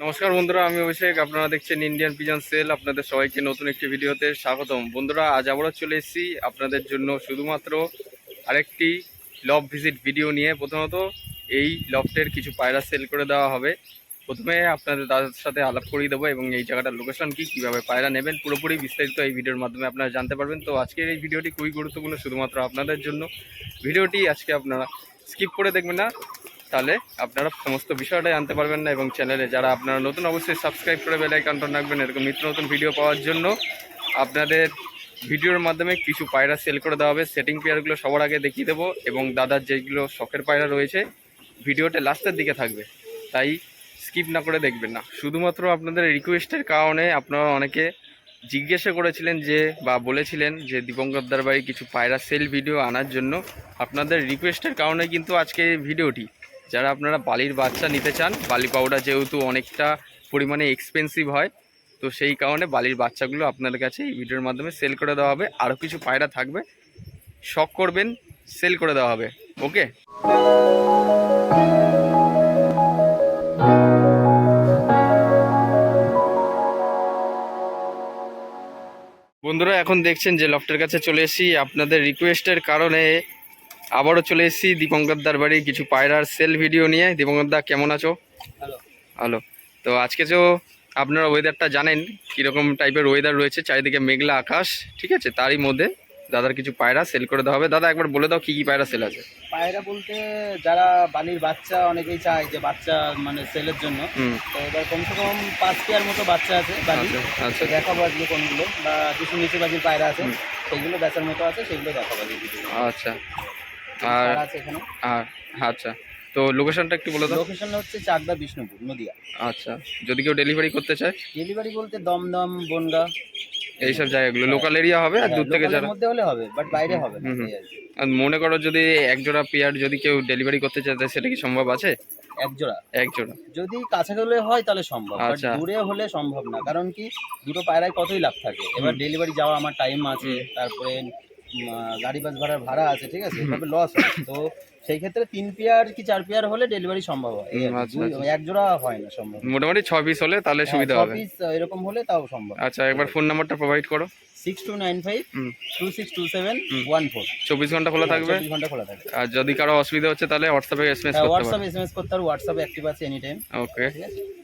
নমস্কার বন্ধুরা, আমি অভিষেক। আপনারা দেখছেন ইন্ডিয়ান পিজন সেল আপনাদের সবাইকে নতুন একটি ভিডিওতে স্বাগতম। বন্ধুরা, আজ আবারও চলে এসেছি আপনাদের জন্য শুধুমাত্র আরেকটি লভ ভিজিট ভিডিও নিয়ে। প্রথমত, এই লফটের কিছু পায়রা সেল করে দেওয়া হবে। প্রথমে আপনাদের দাদার সাথে আলাপ করিয়ে দেবো এবং এই জায়গাটার লোকেশন কি, কীভাবে পায়রা নেবেন, পুরোপুরি বিস্তারিত এই ভিডিওর মাধ্যমে আপনারা জানতে পারবেন। তো আজকের এই ভিডিওটি খুবই গুরুত্বপূর্ণ, শুধুমাত্র আপনাদের জন্য। ভিডিওটি আজকে আপনারা স্কিপ করে দেখবেন না। তাহলে আপনারা সমস্ত বিষয়টাই জানতে পারবেন না এবং চ্যানেলে যারা আপনারা নতুন, অবশ্যই সাবস্ক্রাইব করে বেল আইকনটা রাখবেন। এরকম নিত্য নতুন ভিডিও পাওয়ার জন্য আপনাদের ভিডিওর মাধ্যমে কিছু পায়রা সেল করে দেওয়া হবে। সেটিং পেয়ারগুলো সবার আগে দেখিয়ে দেবো এবং দাদার যেগুলো শখের পায়রা রয়েছে ভিডিওটা লাস্টের দিকে থাকবে। তাই স্কিপ না করে দেখবেন না। শুধুমাত্র আপনাদের রিকোয়েস্টের কারণে আপনারা অনেকে জিজ্ঞাসা করেছিলেন যে, বা বলেছিলেন যে দীপঙ্করদার বাড়ি কিছু পায়রা সেল ভিডিও আনার জন্য। আপনাদের রিকোয়েস্টের কারণে কিন্তু আজকে ভিডিওটি যারা আপনারা বালির বাচ্চা নিতে চান, বালি পাউডার যেহেতু অনেকটা পরিমাণে এক্সপেন্সিভ হয়, তো সেই কারণে বালির বাচ্চাগুলো আপনাদের কাছে এই ভিডিওর মাধ্যমে সেল করে দেওয়া হবে। আরও কিছু পায়রা থাকবে, শখ করবেন সেল করে দেওয়া হবে। ওকে? বন্ধুরা, এখন দেখছেন যে লফটের কাছে চলে এসেছি। আপনাদের রিকোয়েস্টের কারণে আবারও চলে এসেছি দীপঙ্করদার বাড়ি কিছু পায়রার সেল ভিডিও নিয়ে। দীপঙ্করদা কেমন আছো? ভালো। তো আজকে তো আপনারা ওয়েদারটা জানেন কীরকম টাইপের ওয়েদার রয়েছে চারিদিকে মেঘলা আকাশ ঠিক আছে? তারই মধ্যে দাদার কিছু পায়রা সেল করে দেওয়া হবে। দাদা একবার বলে দাও কী কী পায়রা সেল আছে। পায়রা বলতে যারা বালির বাচ্চা অনেকেই চায় যে বাচ্চা মানে সেলের জন্য। তো এবার কমসে কম পাঁচ পেয়ার মতো বাচ্চা আছে বালি। আচ্ছা আচ্ছা। দেখাবো আজকে কোনগুলো বা কিছু নিচে বাজির পায়রা আছে। সেগুলো বেচার মতো আছে সেগুলো দেখাবো আচ্ছা। আর আর আচ্ছা। তো লোকেশনটা একটু বলে দাও। লোকেশনটা হচ্ছে চাকদা বিষ্ণুপুর নদিয়া। আচ্ছা। যদি কেউ ডেলিভারি করতে চায়? ডেলিভারি বলতে দমদম বনগা। এইসব জায়গাগুলো লোকাল এরিয়া হবে আর দূর থেকে যারা? মধ্যে হলে হবে বাট বাইরে হবে আর মনে করো যদি এক জোড়া পেয়ার যদি কেউ ডেলিভারি করতে চায় সেটা কি সম্ভব আছে? এক জোড়া এক জোড়া যদি কাছে গেলে হয় তাহলে সম্ভব বাট আচ্ছা। দূরে হলে সম্ভব না কারণ কি দুটো পায়রায় কতই লাভ থাকে? এবার ডেলিভারি যাওয়া আমার টাইম আছে তারপরে গাড়ি বাস ভাড়ার ভাড়া আছে ঠিক আছে। তবে লস হয় তো সেই ক্ষেত্রে তিন পেয়ার কি চার পেয়ার হলে ডেলিভারি সম্ভব হয়। আচ্ছা, আচ্ছা। এক জোড়া হয় না সম্ভব মোটামুটি ছ পিস হলে তাহলে সুবিধা হবে পিস এরকম হলে তাও সম্ভব আচ্ছা একবার ফোন নাম্বারটা প্রোভাইড করো six two nine five. Two six two seven one four. চব্বিশ ঘণ্টা খোলা থাকবে? চব্বিশ ঘণ্টা খোলা থাকে আর যদি কারও অসুবিধা হচ্ছে তাহলে হোয়াটসঅ্যাপে এসএমএস করতে হোয়াটসঅ্যাপ করতে পারো হোয়াটসঅ্যাপ অ্যাক্টিভ আছে এনি টাইম ওকে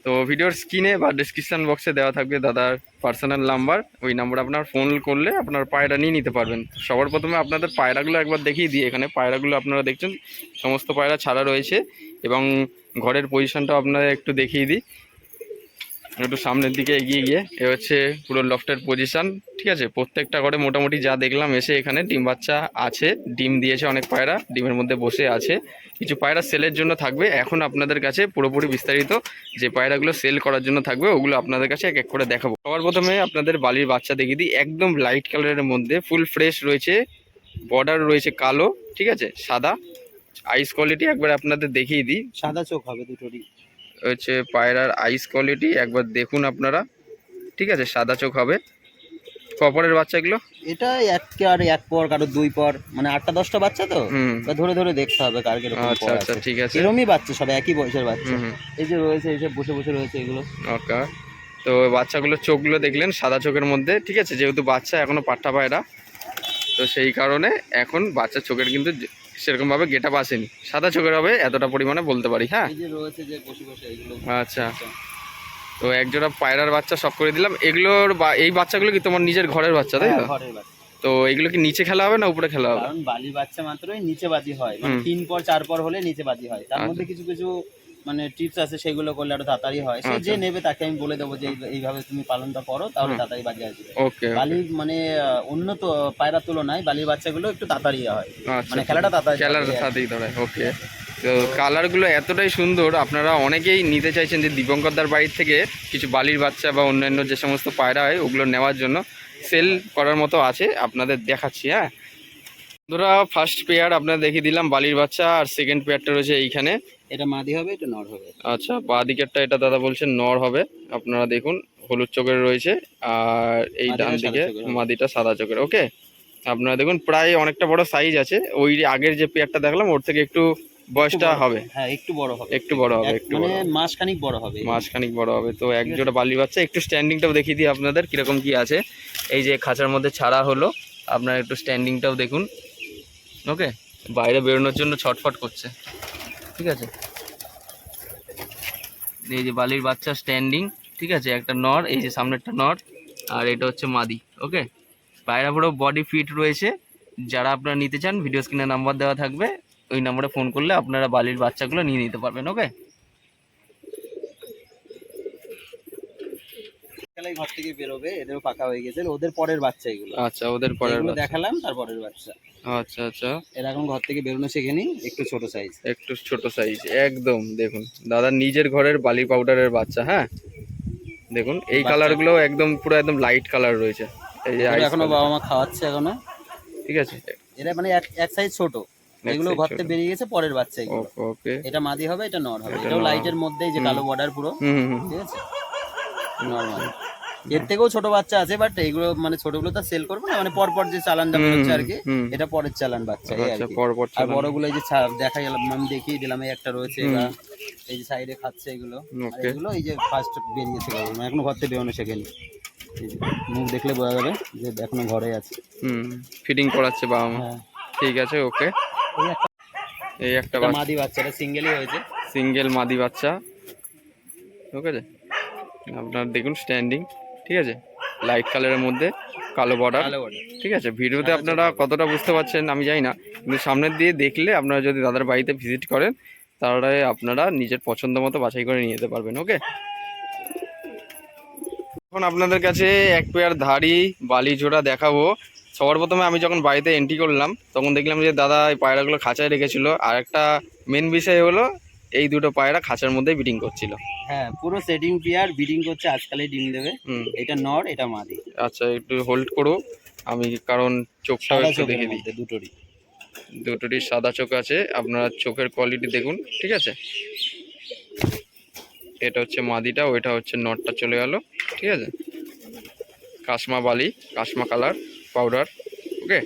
তো ভিডিওর স্ক্রিনে বা ডিসক্রিপশন বক্সে দেওয়া থাকবে দাদার পার্সোনাল নাম্বার ওই নাম্বার আপনার ফোন করলে আপনার পায়রা নিয়ে নিতে পারবেন। সবার প্রথমে আপনাদের পায়রাগুলো একবার দেখিয়ে দিই এখানে। পায়রাগুলো আপনারা দেখছেন সমস্ত পায়রা ছাড়া রয়েছে। এবং ঘরের পজিশনটাও আপনারা একটু দেখিয়ে দিই। একটু সামনের দিকে এগিয়ে গিয়ে, এ হচ্ছে পুরো লফটের পজিশন ঠিক আছে? প্রত্যেকটা ঘরে মোটামুটি যা দেখলাম এসে এখানে ডিম বাচ্চা আছে, ডিম দিয়েছে অনেক পায়রা, ডিমের মধ্যে বসে আছে। কিছু পায়রা সেলের জন্য থাকবে। এখন আপনাদের কাছে পুরোপুরি বিস্তারিত যে পায়রাগুলো সেল করার জন্য থাকবে, ওগুলো আপনাদের কাছে এক এক করে দেখাবো। সবার প্রথমে আপনাদের বালির বাচ্চা দেখিয়ে দিই। একদম লাইট কালারের মধ্যে ফুল ফ্রেশ রয়েছে বর্ডার রয়েছে কালো, ঠিক আছে? সাদা আইস কোয়ালিটি একবার আপনাদের দেখিয়ে দিই। সাদা চোখ হবে দুটোরই। হচ্ছে পায়রার আইস কোয়ালিটি একবার দেখুন আপনারা। ঠিক আছে সাদা চোখ হবে। কপরের বাচ্চাগুলো? এটা এক আর এক পর কারও দুই পর মানে আটটা দশটা বাচ্চা তো? ধরে ধরে দেখতে হবে কার কীরকম আচ্ছা আচ্ছা ঠিক আছে। এরমই বাচ্চা সব একই বয়সের বাচ্চা। এই যে রয়েছে এই যে বসে বসে রয়েছে এগুলো। ওকে। তো বাচ্চাগুলোর চোখগুলো দেখলেন সাদা চোখের মধ্যে ঠিক আছে? যেহেতু বাচ্চা এখনও পাট্টা পায়রা তো সেই কারণে এখন বাচ্চার চোখের কিন্তু সেরকমভাবে গেট আপ আসেনি। সাদা চোখের হবে এতটা পরিমাণে বলতে পারি হ্যাঁ? আচ্ছা। তো একজোড়া পায়রার বাচ্চা সব করে দিলাম। এগুলোর বা- এই বাচ্চাগুলো কি তোমার নিজের ঘরের বাচ্চা তাই তো? হ্যাঁ, বাচ্চা। তো এগুলো কি নিচে খেলা হবে না উপরে খেলা হবে? কারণ বালির বাচ্চা মাত্রই নিচে বাজি হয়। মানে তিন পর চার পর হলে নিচে বাজি হয়। তার আচ্ছা। মধ্যে কিছু কিছু মানে টিপস আছে সেগুলো করলে আরও তাড়াতাড়ি হয়। সে যে আচ্ছা। নেবে তাকে আমি বলে দেবো যে এইভাবে তুমি পালনটা করো তাহলে তাড়াতাড়ি বাজি আসবে। বালির মানে আহ, অন্য তো পায়রার তুলনায় বালির বাচ্চাগুলো একটু তাড়াতাড়ি হয়। আচ্ছা মানে খেলাটা তাড়াতাড়ি হয়। সাথেই ধরে ওকে। তো কালারগুলো এতটাই সুন্দর আপনারা অনেকেই নিতে চাইছেন যে দীপঙ্করদার বাড়ির থেকে কিছু বালির বাচ্চা বা অন্যান্য যে সমস্ত পায়রা হয় ওগুলো নেওয়ার জন্য সেল করার মতো আছে আপনাদের দেখাচ্ছি হ্যাঁ। ধরা ফার্স্ট পেয়ার আপনারা দেখিয়ে দিলাম বালির বাচ্চা আর সেকেন্ড পেয়ারটা রয়েছে এইখানে। এটা মাদি হবে এটা নর হবে? আচ্ছা বা দিকেরটা এটা দাদা বলছেন নর হবে। আপনারা দেখুন হলুদ চোখের রয়েছে আর এই ডান দিকে। মাদিটা সাদা চোখের ওকে আপনারা দেখুন প্রায় অনেকটা বড় সাইজ আছে। ওই আগের যে পেয়ারটা দেখলাম ওর থেকে একটু বয়সটা হবে। হ্যাঁ একটু বড় হবে। একটু বড় হবে এক- একটু মানে বড় হবে। মাস খানিক বড় হবে। মাস খানিক বড় হবে। তো এক জোড়া বালির বাচ্চা একটু স্ট্যান্ডিংটাও দেখিয়ে দিই আপনাদের কীরকম কি আছে। এই যে খাঁচার মধ্যে ছাড়া হলো আপনার একটু স্ট্যান্ডিংটাও দেখুন। ওকে। বাইরে বেরোনোর জন্য ছটফট করছে। ঠিক আছে? এই যে বালির বাচ্চা স্ট্যান্ডিং ঠিক আছে? একটা নর, এই যে সামনে একটা নর, আর এটা হচ্ছে মাদি, ওকে? পায়রা পুরো বডি ফিট রয়েছে। যারা আপনারা নিতে চান ভিডিও স্ক্রিনে নাম্বার দেওয়া থাকবে। ওই নাম্বারে ফোন করলে আপনারা বালির বাচ্চাগুলো নিয়ে নিতে পারবেন, ওকে? বিকালে ঘর থেকে বেরোবে এদেরও পাকা হয়ে গেছে ওদের পরের বাচ্চা এগুলো। আচ্ছা ওদের পরের বাচ্চা। দেখালাম তার পরের বাচ্চা। আচ্ছা আচ্ছা। এরা এখন ঘর থেকে বেরোনো শেখেনি একটু ছোট সাইজ একটু ছোট সাইজ একদম দেখুন। দাদা নিজের ঘরের বালি পাউডারের বাচ্চা হ্যাঁ? দেখুন এই। কালারগুলো একদম পুরো একদম লাইট কালার রয়েছে। এই যে এখনও বাবা মা খাওয়াচ্ছে এখনও। ঠিক আছে। এরা মানে এক এক সাইজ ছোট। এগুলো ঘর থেকে বেরিয়ে গেছে পরের বাচ্চা এগুলো। ওকে এটা মাদি হবে এটা নর হবে। এটাও লাইটের মধ্যেই যে কালো বর্ডার পুরো। ঠিক আছে? নর্মাল। এর থেকেও ছোট বাচ্চা আছে বাট এগুলো মানে ছোটগুলো তো সেল করব না মানে পরপর যে চালানটা বেরোচ্ছে আর কি এটা পরের চালান বাচ্চা এই আর আচ্ছা কি আর বড়গুলো এই যে দেখা গেল আমি দেখিয়ে দিলাম এই একটা রয়েছে। এই যে সাইডে খাচ্ছে এগুলো। এগুলো এই যে ফার্স্ট বেরিয়েছে মানে এখনও ঘর থেকে বেরোনো শেখেনি মুখ দেখলে বোঝা যাবে যে এখনও ঘরে আছে। হুম ফিটিং করাচ্ছে বাবা মা। হ্যাঁ। ঠিক আছে ওকে এই একটা মাদি বাচ্চাটা সিঙ্গেলই হয়েছে। সিঙ্গেল মাদি বাচ্চা। ঠিক আছে আপনার দেখুন স্ট্যান্ডিং ঠিক আছে? লাইট কালারের মধ্যে কালো বর্ডার ঠিক আছে? ভিডিওতে আপনারা কতটা বুঝতে পারছেন আমি জানি না। কিন্তু সামনের দিয়ে দেখলে আপনারা যদি দাদার বাড়িতে ভিজিট করেন তাহলে আপনারা নিজের পছন্দ মতো বাছাই করে নিয়ে যেতে পারবেন ওকে এখন আপনাদের কাছে এক পেয়ার ধাড়ি বালি জোড়া দেখাবো। সবার প্রথমে আমি যখন বাড়িতে এন্ট্রি করলাম তখন দেখলাম যে দাদা এই পায়রাগুলো খাঁচায় রেখেছিল। আর একটা মেন বিষয় হলো এই দুটো পায়রা খাঁচার মধ্যেই বিটিং করছিল। হ্যাঁ পুরো সেটিং পেয়ার বিডিং করছে আজকালই ডিম দেবে। হুম। এটা নর এটা মাদি। আচ্ছা একটু হোল্ড করো। আমি কারণ চোখটা একটু দেখে দিই। দুটোরই। দুটোরই সাদা চোখ আছে আপনার চোখের কোয়ালিটি দেখুন ঠিক আছে? এটা হচ্ছে মাদিটা ওইটা হচ্ছে নটটা চলে গেল ঠিক আছে? কাশমা বালি কাশমা কালার পাউডার ওকে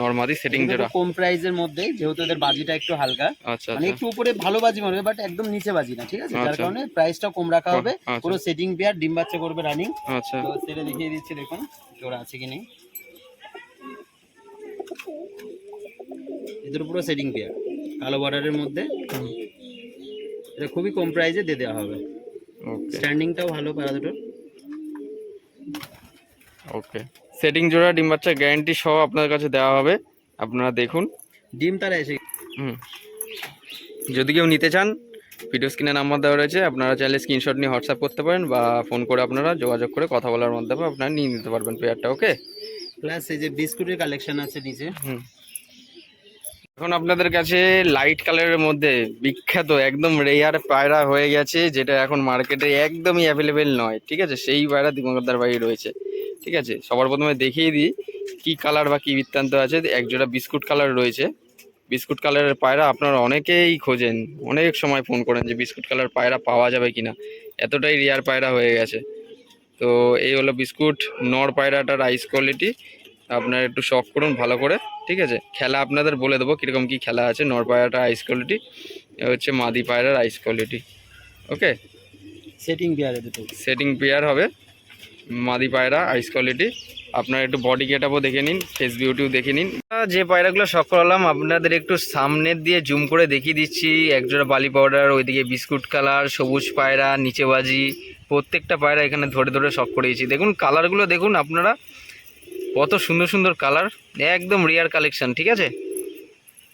নর্মাদি সেটিং যেটা। কম প্রাইসের মধ্যে যেহেতু এদের বাজিটা একটু হালকা। আচ্ছা মানে আচ্ছা। একটু উপরে ভালো বাজি মারবে বাট একদম নিচে বাজি না ঠিক আছে? যার আচ্ছা। কারণে প্রাইসটা কম রাখা হবে। পুরো সেটিং পেয়ার ডিম বাচ্চা করবে রানিং আচ্ছা। তো সেটা দেখিয়ে দিচ্ছি দেখুন জোড়া আছে কি নেই। এদের পুরো সেটিং পেয়ার কালো বর্ডারের মধ্যে। এটা খুবই কম প্রাইসে দিয়ে দেওয়া হবে। ওকে স্ট্যান্ডিংটাও ভালো পারা দুটোর। ওকে সেটিং জোড়া ডিম বাচ্চা গ্যারান্টি সহ আপনাদের কাছে দেওয়া হবে। আপনারা দেখুন। ডিম তারা এসে হুম। যদি কেউ নিতে চান ভিডিও স্ক্রিনে নাম্বার দেওয়া রয়েছে। আপনারা চাইলে স্ক্রিনশট নিয়ে হোয়াটসঅ্যাপ করতে পারেন বা ফোন করে আপনারা যোগাযোগ করে কথা বলার মাধ্যমে আপনারা নিয়ে নিতে পারবেন পেয়ারটা ওকে প্লাস এই যে বিস্কুটের কালেকশন আছে নিচে। হুম। এখন আপনাদের কাছে লাইট কালারের মধ্যে বিখ্যাত একদম রেয়ার পায়রা হয়ে গেছে যেটা এখন মার্কেটে একদমই অ্যাভেলেবেল নয়। ঠিক আছে? সেই পায়রা দিগঙ্গদার বাড়ি রয়েছে। ঠিক আছে? সবার প্রথমে দেখিয়ে দিই কি কালার বা কি বৃত্তান্ত আছে। এক জোড়া বিস্কুট কালার রয়েছে। বিস্কুট কালারের পায়রা আপনারা অনেকেই খোঁজেন। অনেক সময় ফোন করেন যে বিস্কুট কালার পায়রা পাওয়া যাবে কিনা। এতটাই রেয়ার পায়রা হয়ে গেছে। তো এই হলো বিস্কুট। নর পায়রাটার আইস কোয়ালিটি আপনারা একটু শখ করুন ভালো করে ঠিক আছে? খেলা আপনাদের বলে দেবো কীরকম কী খেলা আছে। নর পায়রাটা আইস কোয়ালিটি হচ্ছে মাদি পায়রার eyes quality okay setting pair দুটো। সেটিং পেয়ার হবে। মাদি পায়রা আইস কোয়ালিটি আপনারা একটু বডি গেটআপও দেখে নিন ফেস বিউটিও দেখে নিন। যে পায়রাগুলো শখ করালাম, আপনাদের একটু সামনের দিয়ে জুম করে দেখিয়ে দিচ্ছি। একজোড়া বালি পাউডার ওইদিকে বিস্কুট কালার সবুজ পায়রা, নিচে বাজি। প্রত্যেকটা পায়রা এখানে ধরে ধরে শখ করিয়েছি। দেখুন কালারগুলো দেখুন আপনারা। কত সুন্দর সুন্দর কালার একদম রেয়ার কালেকশন ঠিক আছে?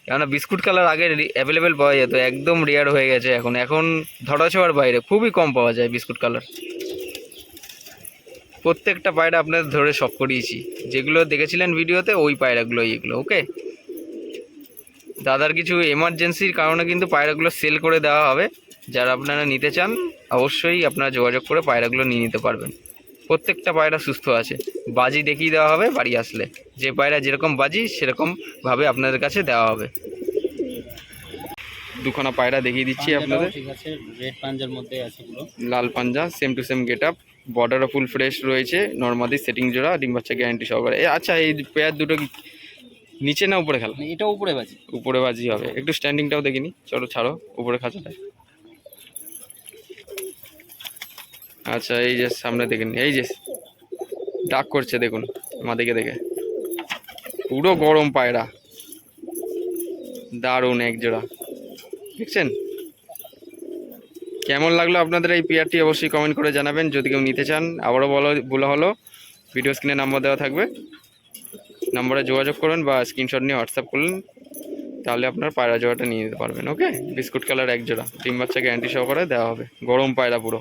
কেননা বিস্কুট কালার আগে অ্যাভেলেবেল পাওয়া যেত, একদম রেয়ার হয়ে গেছে এখন। এখন ধরা ছোঁয়ার বাইরে, খুবই কম পাওয়া যায় বিস্কুট কালার প্রত্যেকটা পায়রা আপনাদের ধরে শখ করিয়েছি। যেগুলো দেখেছিলেন ভিডিওতে ওই পায়রাগুলো এগুলো ওকে দাদার কিছু এমার্জেন্সির কারণে কিন্তু পায়রাগুলো সেল করে দেওয়া হবে। যারা আপনারা নিতে চান অবশ্যই আপনারা যোগাযোগ করে পায়রাগুলো নিয়ে নিতে পারবেন। প্রত্যেকটা পায়রা সুস্থ আছে। বাজি দেখিয়ে দেওয়া হবে বাড়ি আসলে। যে পায়রা যেরকম বাজি সেরকমভাবে আপনাদের কাছে দেওয়া হবে। দুখানা পায়রা দেখিয়ে দিচ্ছি আপনাদের। ঠিক আছে রেড পাঞ্জার মধ্যে আছে লাল পাঞ্জা same to same get up বর্ডারও full fresh রয়েছে নর্মালি সেটিং জোড়া ডিম বাচ্চা গ্যারান্টি সহকারে। আচ্ছা এই পেয়ার দুটো নিচে না উপরে খেলা? এটা উপরে বাজি উপরে বাজি হবে। একটু স্ট্যান্ডিংটাও দেখিনি। চলো ছাড়ো উপরে খাঁচাটা আচ্ছা এই যে সামনে দেখেন এই যে ডাক করছে দেখুন মাদিকে দেখে। পুরো গরম পায়রা। দারুণ এক জোড়া। দেখছেন? কেমন লাগল আপনাদের এই পেয়ারটি অবশ্যই কমেন্ট করে জানাবেন। যদি কেউ নিতে চান, আবারও বলো বলা হলো ভিডিও স্ক্রিনে নাম্বার দেওয়া থাকবে। নাম্বারে যোগাযোগ করুন বা স্ক্রিনশট নিয়ে হোয়াটসঅ্যাপ করুন, তাহলে আপনার পায়রা জোড়াটা নিয়ে নিতে পারবেন ওকে বিস্কুট কালার এক জোড়া, ডিম বাচ্চা গ্যারান্টি সহকারে দেওয়া হবে, গরম পায়রা পুরো।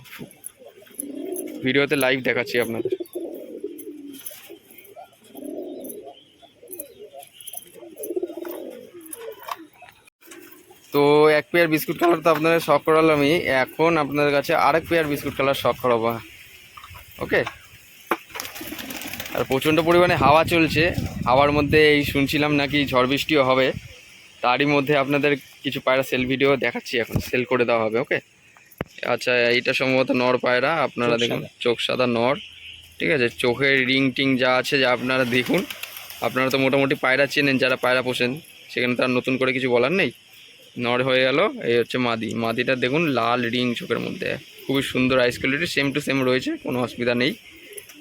ভিডিওতে লাইভ দেখাচ্ছি আপনাদের। তো এক পেয়ার বিস্কুট কালার তো আপনাদের শখ করালামই। এখন আপনাদের কাছে আরেক পেয়ার বিস্কুট কালার শখ করাবো। ওকে আর প্রচণ্ড পরিমাণে হাওয়া চলছে। হাওয়ার মধ্যে এই শুনছিলাম নাকি ঝড় বৃষ্টিও হবে। তারই মধ্যে আপনাদের কিছু পায়রা সেল ভিডিও দেখাচ্ছি এখন। সেল করে দেওয়া হবে ওকে আচ্ছা এইটা সম্ভবত নর পায়রা। আপনারা দেখুন চোখ সাদা নর। ঠিক আছে? চোখের রিং টিং যা আছে যা আপনারা দেখুন। আপনারা তো মোটামুটি পায়রা চেনেন যারা পায়রা পোষেন সেখানে তো আর নতুন করে কিছু বলার নেই। নর হয়ে গেল, এই হচ্ছে মাদি। মাদিটা দেখুন, লাল রিং চোখের মধ্যে। খুবই সুন্দর eyes quality same to same রয়েছে, কোনো অসুবিধা নেই।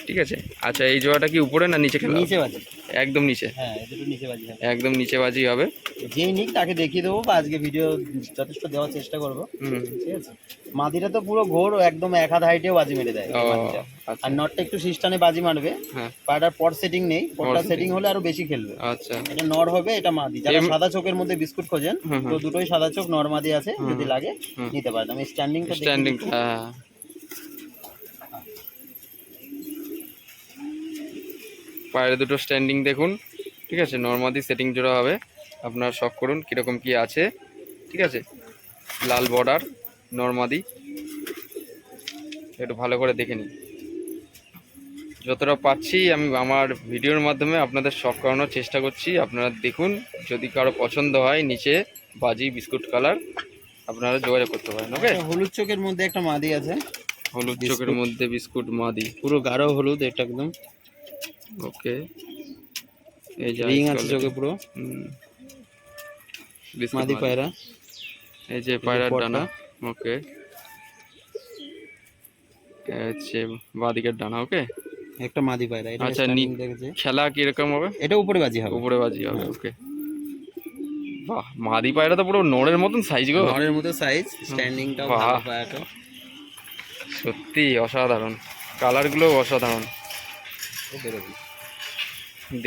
ঠিক আছে? আচ্ছা এই জোড়াটা কি উপরে না নিচে খেলা নিচে বাজি। একদম নিচে? হ্যাঁ তো নিচে বাজি হবে। একদম নিচে বাজি হবে। যেই নিক তাকে দেখিয়ে দেবো বা আজকে ভিডিও যথেষ্ট দেওয়ার চেষ্টা করব। হুম। ঠিক আছে? মাদিটা তো পুরো ঘোর একদম এক হাত হাইটেও বাজি মেরে দেয়। আচ্ছা। আর নটটা একটু সিস্টানে বাজি মারবে হ্যাঁ। পাটার পট সেটিং নেই। পটটা। সেটিং হলে আরও বেশি খেলবে। আচ্ছা। এটা নর হবে এটা মাদি। যারা সাদা চোখের মধ্যে বিস্কুট খোঁজেন। তো দুটোই সাদা চোখ নর মাদি আছে যদি লাগে নিতে পারেন। আমি স্ট্যান্ডিংটা স্ট্যান্ডিং পায়ের দুটো স্ট্যান্ডিং দেখুন ঠিক আছে? নর্মাদি সেটিং জোড়া হবে। আপনার শখ করুন কীরকম কি আছে ঠিক আছে? লাল বর্ডার নর্মাদি একটু ভালো করে দেখে নিন। যতটা পাচ্ছি আমি আমার ভিডিওর মাধ্যমে আপনাদের শখ করানোর চেষ্টা করছি। আপনারা দেখুন যদি কারও পছন্দ হয় নিচে বাজি বিস্কুট কালার আপনারা যোগাযোগ করতে পারেন ওকে হলুদ চোখের মধ্যে একটা মাদি আছে। হলুদ চোখের মধ্যে বিস্কুট মাদি। পুরো গাঢ় হলুদ এটা একদম। ওকে। এই যে রিং আছে চোখে পুরো। মাদি। পায়রা। এই যে পায়রার ডানা। ওকে। হচ্ছে বাদিকের ডানা ওকে? একটা মাদি পায়রা এটা আচ্ছা, খেলা কীরকম হবে? এটা উপরে বাজি হবে। উপরে বাজি হবে ওকে। বাহ মাদি পায়রা তো পুরো নড়ের মতন সাইজ গো। নরের মতো সাইজ স্ট্যান্ডিংটাও। ভালো পায়রাটা। সত্যি অসাধারণ। কালারগুলো অসাধারণ।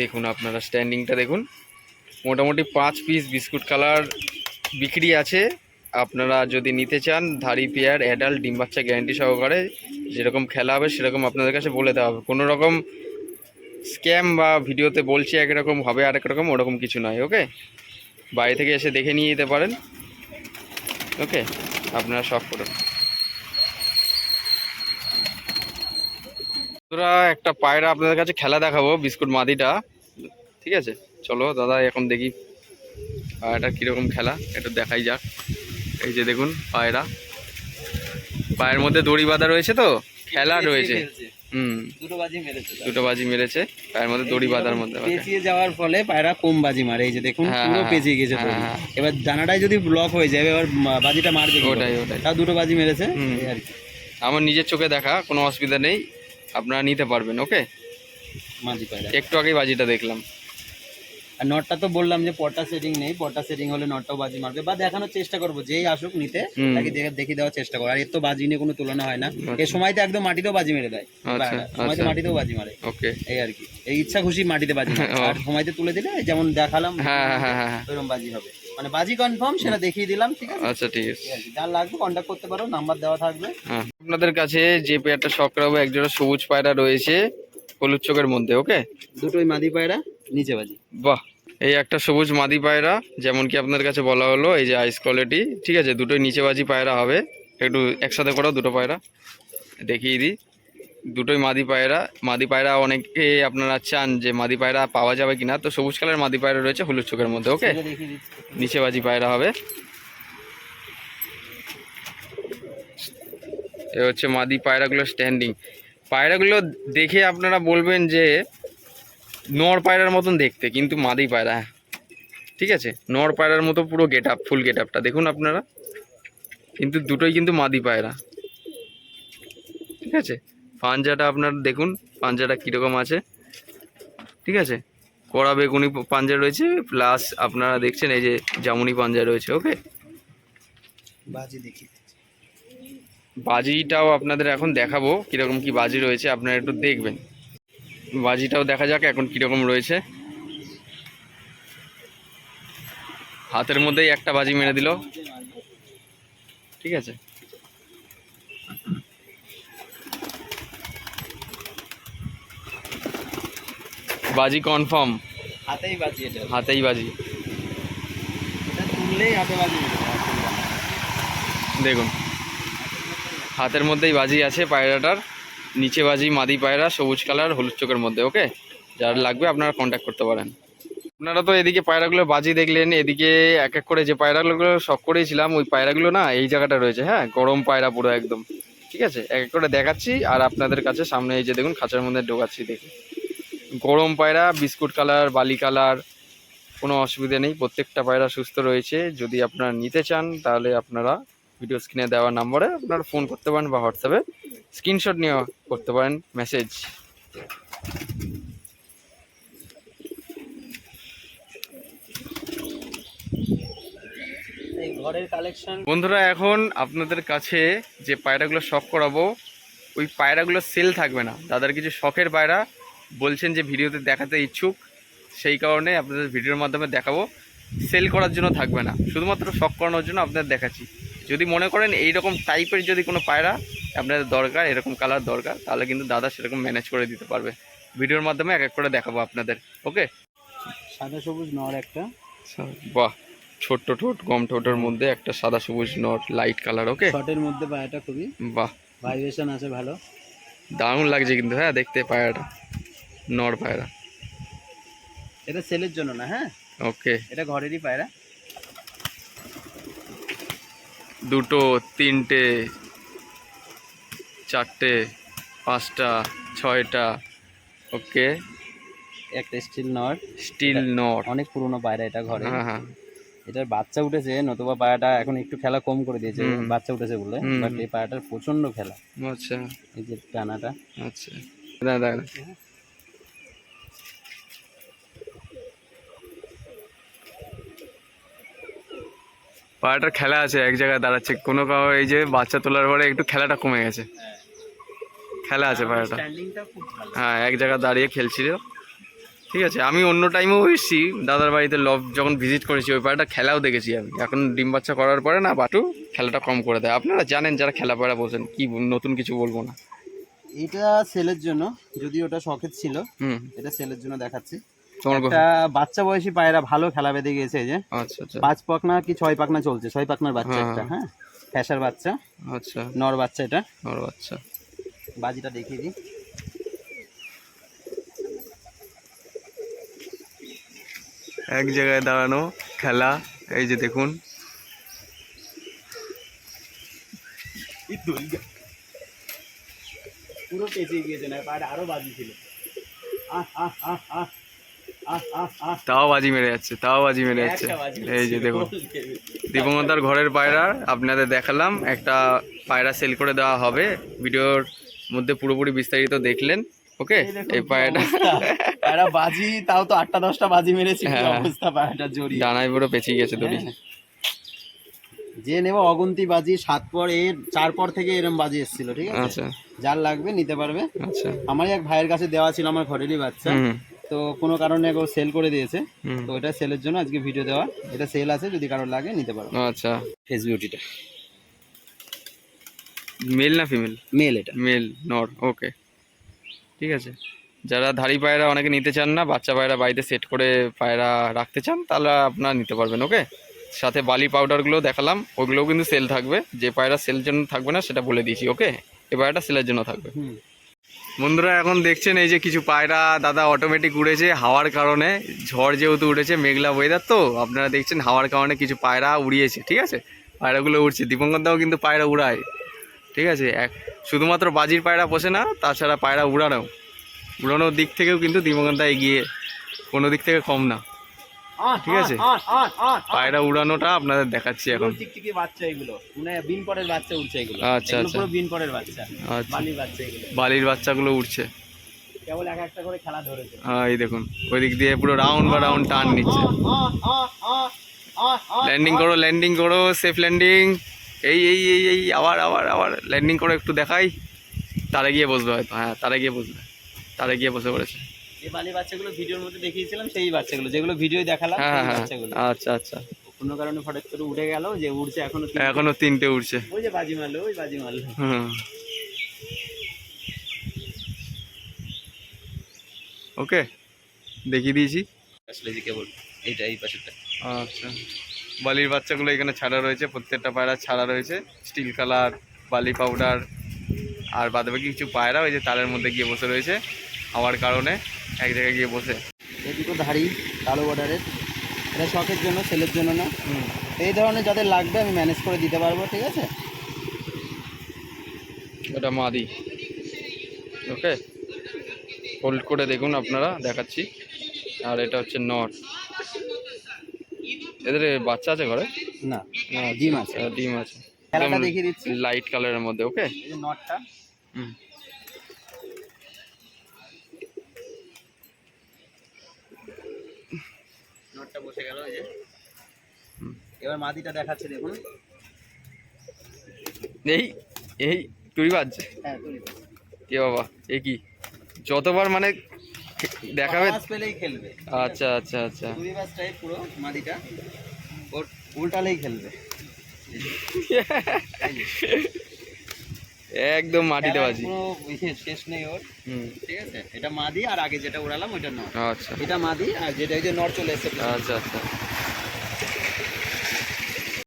দেখুন আপনারা স্ট্যান্ডিংটা দেখুন। মোটামুটি পাঁচ পিস বিস্কুট কালার বিক্রি আছে। আপনারা যদি নিতে চান ধারি পেয়ার অ্যাডাল্ট ডিম বাচ্চা গ্যারান্টি সহকারে যেরকম খেলা হবে, সেরকম আপনাদের কাছে বলে দেওয়া হবে। কোনো রকম স্ক্যাম বা ভিডিওতে বলছি একরকম হবে, আরেক রকম ওরকম কিছু নয় ওকে বাড়ি থেকে এসে দেখে নিয়ে যেতে পারেন ওকে আপনারা শখ করুন। তোরা একটা পায়রা আপনাদের কাছে খেলা দেখাবো বিস্কুট মাদিটা। ঠিক আছে? চলো দাদা এখন দেখি পায়রাটার কীরকম খেলা একটু দেখাই যাক। এই যে দেখুন পায়রা। পায়ের মধ্যে দড়ি বাঁধা রয়েছে তো? খেলা রয়েছে। হুম। দুটো বাজি মেরেছে দুটো বাজি মেরেছে পায়ের মধ্যে দড়ি বাঁধার মধ্যে পেঁচিয়ে যাওয়ার ফলে পায়রা কম বাজি মারে। এই যে দেখুন হ্যাঁ, পুরো পেঁচিয়ে গেছে হ্যাঁ। হ্যাঁ। এবার দানাটাই যদি ব্লক হয়ে যায় এবার বাজিটা মারবে ওটাই ওটাই। তাও দুটো বাজি মেরেছে। আর কি। আমার নিজের চোখে দেখা কোনো অসুবিধা নেই। আপনারা নিতে পারবেন ওকে একটু আগেই বাজিটা দেখলাম। আর নটটা তো বললাম যে পটা সেটিং নেই পটা সেটিং হলে নটটাও বাজি মারবে। বা দেখানোর চেষ্টা করব যেই আসুক নিতে। তাকে দেখে দেখিয়ে দেওয়ার চেষ্টা করব। আর এর তো বাজি নিয়ে কোনো তুলনা হয় না। এ সময় তো একদম মাটিতেও বাজি মেরে দেয়। আচ্ছা, সময় তো আচ্ছা। মাটিতেও বাজি মারে। এই আর কি। এই ইচ্ছা খুশি মাটিতে বাজি আর সময়তে তুলে দিলে যেমন দেখালাম হ্যাঁ হ্যাঁ হ্যাঁ ওইরকম বাজি হবে। মানে বাজি কনফার্ম সেটা দেখিয়ে দিলাম ঠিক আছে? আচ্ছা ঠিক আছে। যার লাগবে কন্ট্যাক্ট করতে পারো নাম্বার দেওয়া থাকবে। আপনাদের কাছে যে পেয়ারটা শখ করাবো একজোড়া সবুজ পায়রা রয়েছে হলুদ চোখের মধ্যে ওকে? দুটোই মাদি পায়রা। নিচে বাজি। বাহ এই একটা সবুজ মাদি পায়রা যেমন কি আপনার কাছে বলা হলো এই যে আইস কোয়ালিটি ঠিক আছে দুটোই নিচে বাজি পায়রা হবে একটু একসাথে করাও দুটো পায়রা দেখিয়ে দিই। দুটোই মাদি পায়রা মাদি পায়রা অনেকে আপনারা চান যে মাদি পায়রা পাওয়া যাবে কিনা তো সবুজ কালার মাদি পায়রা রয়েছে হলুদ চোখের মধ্যে ওকে নিচে বাজি পায়রা হবে। এ হচ্ছে মাদি পায়রাগুলো স্ট্যান্ডিং পায়রাগুলো দেখে আপনারা বলবেন যে নর পায়রার মতন দেখতে কিন্তু মাদি পায়রা ঠিক আছে? নর পায়রার মতো পুরো গেট আপ ফুল গেট আপটা দেখুন আপনারা কিন্তু দুটোই কিন্তু মাদি পায়রা। ঠিক আছে? পাঞ্জাটা আপনার দেখুন পাঞ্জাটা কীরকম আছে। ঠিক আছে? কড়া বেগুনি পাঞ্জা রয়েছে প্লাস আপনারা দেখছেন এই যে জামুনি পাঞ্জা রয়েছে ওকে বাজি দেখি। বাজিটাও আপনাদের এখন দেখাবো কীরকম কি বাজি রয়েছে আপনারা একটু দেখবেন। বাজিটাও দেখা যাক এখন কীরকম রয়েছে। হাতের মধ্যেই একটা বাজি মেরে দিল। ঠিক আছে। বাজি কনফার্ম। হাতেই বাজি এটা। হাতেই বাজি। এটা তুললেই হাতে বাজি। দেখুন। হাতের মধ্যেই বাজি আছে পায়রাটার। নিচে বাজি মাদি পায়রা, সবুজ কালার, হলুদ চোখের মধ্যে ওকে যার লাগবে আপনারা কন্ট্যাক্ট করতে পারেন। আপনারা তো এদিকে পায়রাগুলো বাজি দেখলেন, এদিকে এক এক করে যে পায়রাগুলো শখ করেছিলাম ওই পায়রাগুলো না এই জায়গাটা রয়েছে হ্যাঁ? গরম পায়রা পুরো একদম, ঠিক আছে? এক এক করে দেখাচ্ছি, আর আপনাদের কাছে সামনে এই যে দেখুন, খাঁচার মধ্যে ঢোকাচ্ছি দেখি গরম পায়রা, বিস্কুট কালার, বালি কালার, কোনো অসুবিধা নেই, প্রত্যেকটা পায়রা সুস্থ রয়েছে। যদি আপনারা নিতে চান, তাহলে আপনারা ভিডিও স্ক্রিনে দেওয়া নম্বরে আপনারা ফোন করতে পারেন বা হোয়াটসঅ্যাপে স্ক্রিনশট নিয়ে করতে পারেন মেসেজ বন্ধুরা, এখন আপনাদের কাছে যে পায়রাগুলো শখ করাবো, ওই পায়রাগুলো সেল থাকবে না। দাদার কিছু শখের পায়রা বলছেন যে ভিডিওতে দেখাতে ইচ্ছুক। সেই কারণে আপনাদের ভিডিওর মাধ্যমে দেখাবো। সেল করার জন্য থাকবে না। শুধুমাত্র শখ করানোর জন্য আপনাদের দেখাচ্ছি। যদি মনে করেন এই রকম টাইপের যদি কোনো পায়রা আপনাদের দরকার এরকম কালার দরকার তাহলে কিন্তু দাদা সেরকম ম্যানেজ করে দিতে পারবে। ভিডিওর মাধ্যমে এক এক করে দেখাবো আপনাদের ওকে সাদা সবুজ নর একটা। বাহ ছোট্ট ঠোঁট গম ঠোঁটের মধ্যে একটা সাদা সবুজ নট লাইট কালার ওকে শর্টের মধ্যে পায়াটা খুবই বাহ। ভাইব্রেশন আছে ভালো। দারুণ লাগছে কিন্তু হ্যাঁ দেখতে পায়রাটা নর পায়রা। এটা সেলের জন্য না হ্যাঁ? ওকে এটা ঘরেরই পায়রা। দুটো তিনটে চারটে পাঁচটা ছয়টা ওকে। একটা স্টিল নট। Still not. অনেক পুরনো পায়রা এটা ঘরে। হ্যাঁ হ্যাঁ। এটার বাচ্চা উঠেছে নতুবা পায়রাটা এখন একটু খেলা কম করে দিয়েছে বাচ্চা উঠেছে বলে। বাট এই পায়রাটার প্রচণ্ড খেলা। আচ্ছা। এই যে টানাটা আচ্ছা। দাঁড়া পায়রাটার খেলা আছে এক জায়গায় দাঁড়াচ্ছে। কোনো কারও এই যে বাচ্চা তোলার পরে একটু খেলাটা কমে গেছে। খেলা আছে ভালো হ্যাঁ এক জায়গায় দাঁড়িয়ে খেলছিল। ঠিক আছে আমি অন্য টাইমেও এসেছি। দাদার বাড়িতে লব যখন ভিজিট করেছি ওই পায়রাটা খেলাও দেখেছি আমি। এখন ডিম বাচ্চা করার পরে না বাটু খেলাটা কম করে দেয়। আপনারা জানেন যারা খেলা পায়রা বলছেন কি নতুন কিছু বলব না। এটা সেলের জন্য যদি ওটা শখের ছিল এটা সেলের জন্য দেখাচ্ছি। একটা বাচ্চা বয়সী পায়রা ভালো খেলা বেঁধে গিয়েছে এই যে। আচ্ছা আচ্ছা। পাঁচ পাকনা কি ছয় পাকনা চলছে? ছয় পাকনার বাচ্চা হ্যাঁ, একটা হ্যাঁ। ফ্যাসার বাচ্চা। আচ্ছা। নর বাচ্চা এটা। নর বাচ্চা। বাজিটা দেখিয়ে দিই। এক জায়গায় দাঁড়ানো খেলা এই যে দেখুন। পুরো পেঁচিয়ে গিয়েছে না পায়রা আরও বাজি ছিল আহ আহ আহ আহ। তাও বাজি মেরে যাচ্ছে তাও বাজি মেরে যাচ্ছে। এই যে ছিল। দেখুন দীপঙ্কতার ঘরের পায়রা আপনাদের দেখালাম একটা পায়রা সেল করে দেওয়া হবে। ভিডিওর মধ্যে পুরোপুরি বিস্তারিত দেখলেন ওকে? এই পায়রাটা পায়রা বাজি তাও তো আটটা দশটা বাজি মেরেছে হ্যাঁ। অবস্থা পায়রাটা জড়িয়ে। ডানায় পুরো পেঁচিয়ে গেছে দড়ি হ্যাঁ। যে নেব অগুন্তি বাজি সাত পর এর চার পর থেকে এরম বাজি এসেছিল ঠিক আছে? আচ্ছা। যার লাগবে নিতে পারবে। আচ্ছা। আমারই এক ভাইয়ের কাছে দেওয়া ছিল আমার ঘরেরই বাচ্চা। তো কোনো কারণে ও সেল করে দিয়েছে। তো এটা সেলের জন্য আজকে ভিডিও দেওয়া। এটা সেল আছে যদি কারোর লাগে নিতে পারো। আচ্ছা। ফেস বিউটিটা মেল না ফিমেল মেল এটা। মেল নর ওকে ঠিক আছে। যারা ধাড়ি পায়রা অনেকে নিতে চান না বাচ্চা পায়রা বাড়িতে সেট করে পায়রা রাখতে চান তাহলে আপনারা নিতে পারবেন ওকে সাথে বালি পাউডারগুলো দেখালাম ওগুলোও কিন্তু সেল থাকবে। যে পায়রা সেলের জন্য থাকবে না সেটা বলে দিয়েছি ওকে এই পায়রাটা সেলের জন্য থাকবে। হুম। বন্ধুরা, এখন দেখছেন এই যে কিছু পায়রা, দাদা অটোমেটিক উড়েছে হাওয়ার কারণে। ঝড় যেহেতু উঠেছে মেঘলা ওয়েদার তো, আপনারা দেখছেন হাওয়ার কারণে কিছু পায়রা উড়িয়েছে, ঠিক আছে? পায়রাগুলো উড়ছে। দীপঙ্কর দাও কিন্তু পায়রা উড়ায়, ঠিক আছে? এক, শুধুমাত্র বাজির পায়রা পোষে না, তাছাড়া পায়রা উড়ানো উড়ানোর দিক থেকেও কিন্তু দীপঙ্কর দা এগিয়ে, কোনো দিক থেকে কম না। ঠিক আছে? পায়রা উড়ানোটা আপনাদের দেখাচ্ছি এখন। টিকটিকি বাচ্চা এগুলো। মানে বিন পরের বাচ্চা উঠছে এগুলো। আচ্ছা, আচ্ছা। পুরো বিন পরের বাচ্চা। আচ্ছা। বালির বাচ্চা এগুলো। বালির বাচ্চাগুলো উঠছে কেবল এক একটা করে খেলা ধরেছে। এই দেখুন ওই দিক দিয়ে পুরো রাউন্ড বা রাউন্ড টান নিচ্ছে। ল্যান্ডিং করো ল্যান্ডিং করো সেফ ল্যান্ডিং এই এই এই এই আবার আবার আবার ল্যান্ডিং করো একটু দেখাই। তারে গিয়ে বসবে হয়তো হ্যাঁ তারে গিয়ে বসবে। তারে গিয়ে বসে পড়েছে। এই বালির বাচ্চাগুলো ভিডিওর মধ্যে দেখিয়েছিলাম সেই বাচ্চাগুলো যেগুলো ভিডিও দেখালাম হ্যাঁ সেই হ্যাঁ বাচ্চাগুলো। আচ্ছা আচ্ছা। কোনো কারণে ফটাক করে উঠে গেল যে উড়ছে এখনও এখনও তিনটে উঠছে ওই যে বাজি মারলো ওই বাজি মারলো। ওকে দেখিয়ে দিয়েছি। আসলে যে কেবল এইটা এই পাশেরটা। আচ্ছা। বালির বাচ্চাগুলো এখানে ছাড়া রয়েছে প্রত্যেকটা পায়রা ছাড়া রয়েছে। স্টিল কালার বালি পাউডার আর বাদবাকি কিছু পায়রা ওই যে তারের মধ্যে গিয়ে বসে রয়েছে। হওয়ার কারণে এক জায়গায় গিয়ে বসে। এই দুটো ধাড়ি কালো বর্ডারের এটা শখের জন্য সেলের জন্য না। এই ধরনের যাদের লাগবে আমি ম্যানেজ করে দিতে পারব ঠিক আছে? এটা মাদি। ওকে? হোল্ড করে দেখুন আপনারা দেখাচ্ছি। আর এটা হচ্ছে নট এদের বাচ্চা আছে ঘরে? না ডিম আছে। ডিম আছে। দেখিয়ে দিচ্ছি। লাইট কালারের মধ্যে ওকে? নটটা হুম। নটটা বসে গেল এই যে। এবার মাদিটা দেখাচ্ছে দেখুন। এই এই তুই বাজছে হ্যাঁ তুলি এ বাবা এ কি? যতবার মানে দেখাবে পেলেই খেলবে। আচ্ছা আচ্ছা আচ্ছা। তুলি বাসটাই পুরো মাদিটা ওর উল্টালেই খেলবে। একদম মাটিতে বাজি ইয়ে শেষ নেই ওর। হুম। ঠিক আছে? এটা মাদি আর আগে যেটা উড়ালাম ওইটা নট আচ্ছা। এটা মাদি আর যেটা ওই যে নট চলে এসেছে আচ্ছা আচ্ছা।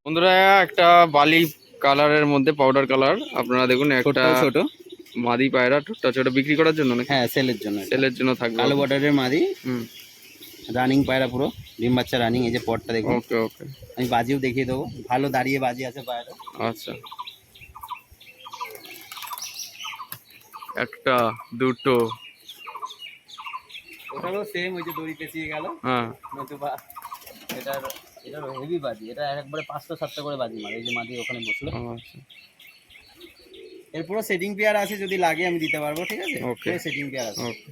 বন্ধুরা একটা বালি কালারের মধ্যে পাউডার কালার আপনারা দেখুন একটা ছোট। মাদি পায়রা টোটটা ছোট বিক্রি করার জন্য নাকি? হ্যাঁ সেলের জন্য সেলের জন্য থাকবে। কালো বর্ডারের মাদি। হুম। রানিং পায়রা পুরো। ডিম বাচ্চা রানিং এই যে পটটা দেখুন। ওকে ওকে আমি বাজিও দেখিয়ে দেবো। ভালো দাঁড়িয়ে বাজি আছে পায়রা আচ্ছা। একটা দুটো। ওটারও সেম ওই যে দড়ি পেঁচিয়ে গেল। হ্যাঁ। নতুবা এটার এটার হেভি বাজি। এটা একবারে পাঁচটা সাতটা করে বাজি মারে। এই যে মাদি ওখানে বসল। আচ্ছা। সেটিং পেয়ার আছে যদি লাগে আমি দিতে পারব ঠিক আছে? Okay. সেটিং পেয়ার আছে। ওকে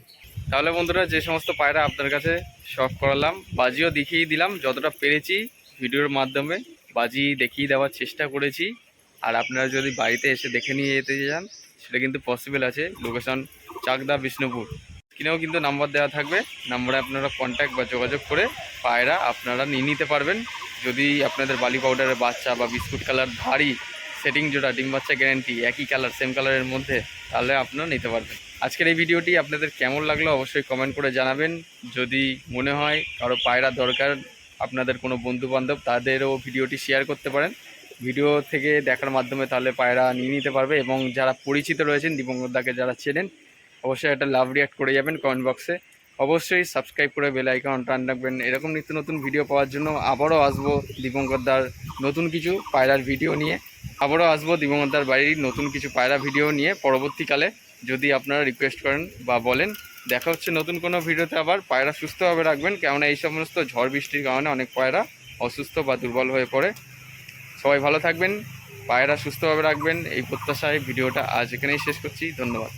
তাহলে বন্ধুরা যে সমস্ত পায়রা আপনার কাছে শখ করালাম বাজিও দেখিয়ে দিলাম যতটা পেরেছি ভিডিওর মাধ্যমে বাজি দেখিয়ে দেওয়ার চেষ্টা করেছি। আর আপনারা যদি বাড়িতে এসে দেখে নিয়ে যেতে চান সেটা কিন্তু পসিবল আছে। লোকেশন চাকদা, বিষ্ণুপুর। কিনেও কিন্তু নাম্বার দেওয়া থাকবে। নাম্বারে আপনারা কন্ট্যাক্ট বা যোগাযোগ করে পায়রা আপনারা নিয়ে নিতে পারবেন। যদি আপনাদের বালি পাউডারের বাচ্চা বা বিস্কুট কালার ভারী সেটিং জোড়া ডিম বাচ্চা গ্যারান্টি একই কালার সেম কালারের মধ্যে, তাহলে আপনারা নিতে পারবেন। আজকের এই ভিডিওটি আপনাদের কেমন লাগল অবশ্যই কমেন্ট করে জানাবেন। যদি মনে হয় কারও পায়রা দরকার, আপনাদের কোনো বন্ধু বান্ধব তাদেরও ভিডিওটি শেয়ার করতে পারেন। ভিডিও থেকে দেখার মাধ্যমে তাহলে পায়রা নিয়ে নিতে পারবে এবং যারা পরিচিত রয়েছেন দীপঙ্করদাকে যারা চেনেন, অবশ্যই একটা লাভ রিয়াক্ট করে যাবেন কমেন্ট বক্সে অবশ্যই সাবস্ক্রাইব করে বেল আইকন টান রাখবেন। এরকম নিত্য নতুন ভিডিও পাওয়ার জন্য আবারও আসব দীপঙ্করদার নতুন কিছু পায়রার ভিডিও নিয়ে। আবারও আসব দিবঙ্গতার বাড়ির নতুন কিছু পায়রা ভিডিও নিয়ে পরবর্তীকালে যদি আপনারা রিকোয়েস্ট করেন বা বলেন। দেখা হচ্ছে নতুন কোনো ভিডিওতে আবার। পায়রা সুস্থভাবে রাখবেন। কেননা এই সমস্ত ঝড় বৃষ্টির কারণে অনেক পায়রা অসুস্থ বা দুর্বল হয়ে পড়ে। সবাই ভালো থাকবেন পায়রা সুস্থভাবে রাখবেন। এই প্রত্যাশায় ভিডিওটা আজ এখানেই শেষ করছি। ধন্যবাদ।